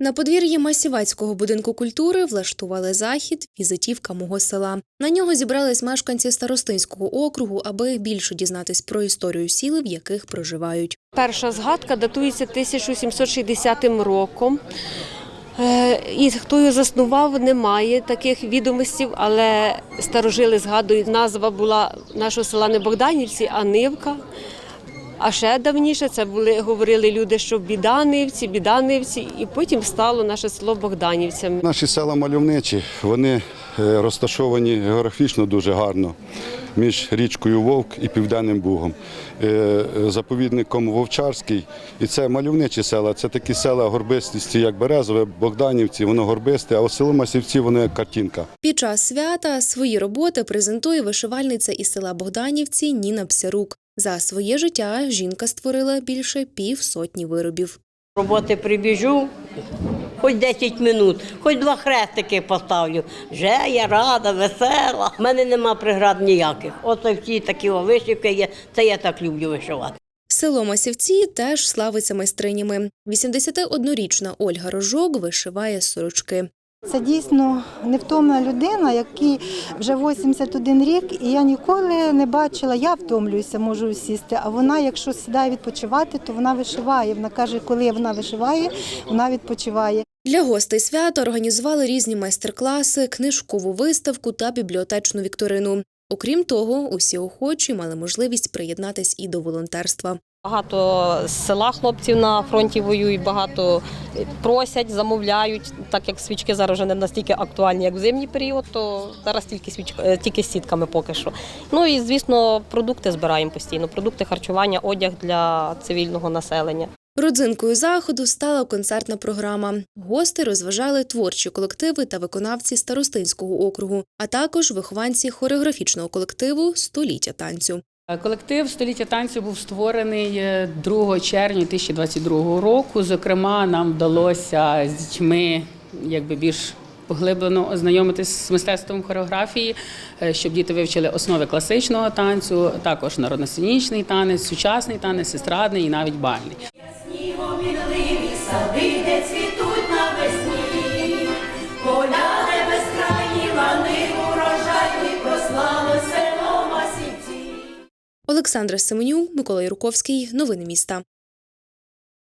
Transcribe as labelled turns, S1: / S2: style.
S1: На подвір'ї Масівацького будинку культури влаштували захід Візитівка мого села. На нього зібрались мешканці старостинського округу, аби більше дізнатись про історію сіл, в яких проживають.
S2: Перша згадка датується 1760 роком. Е, І хто його заснував, немає таких відомостей, але старожили згадують, назва була нашого села не Богданівці, а Нивка. А ще давніше це були, говорили люди, що Біданивці, Біданивці, і потім стало наше село Богданівцями.
S3: Наші села мальовничі, вони е, розташовані географічно дуже гарно між річкою Вовк і Південним Бугом, Е, заповідником Вовчарський. І це мальовничі села. Це такі села горбистісті, як Березове, Богданівці, воно горбисте, а село Масівці, воно як картинка.
S1: Під час свята свої роботи презентує вишивальниця із села Богданівці Ніна Псярук. За своє життя жінка створила більше пів сотні виробів.
S4: роботи прибіжу, хоч 10 минут, хоч два хрестики поставлю. Вже я рада, весела. У мене нема преград ніяких. Оце всі такі вишивки є, це я так люблю вишивати.
S1: Село Масівці теж славиться майстринями. 81-річна Ольга Рожок вишиває сорочки.
S5: Це дійсно невтомна людина, якій вже 81 рік, і я ніколи не бачила, я втомлююся, можу сісти. А вона, якщо сідає відпочивати, то вона вишиває. Вона каже, коли вона вишиває, вона відпочиває.
S1: Для гостей свята організували різні майстер-класи, книжкову виставку та бібліотечну вікторину. Окрім того, усі охочі мали можливість приєднатись і до волонтерства.
S6: Багато з села хлопців на фронті воюють, багато просять, замовляють. Так як свічки зараз вже не настільки актуальні, як в зимній період, то зараз тільки свічка, е, тільки сітками поки що. Ну і звісно, продукти збираємо постійно. Продукти харчування, одяг для цивільного населення.
S1: Родзинкою заходу стала концертна програма. Гости розважали творчі колективи та виконавці старостинського округу, а також вихованці хореографічного колективу Століття танцю.
S7: Колектив століття танцю був створений е, 2 червня 2022 року. Зокрема, нам вдалося з дітьми якби більш поглиблено ознайомитись з мистецтвом хореографії, е, щоб діти вивчили основи класичного танцю, також народно-сценічний танець, сучасний танець, естрадний і навіть бальний.
S8: Мінливі сади, де цвітуть навесні,
S1: Олександра Семенюк, Микола Юрковський. Новини міста.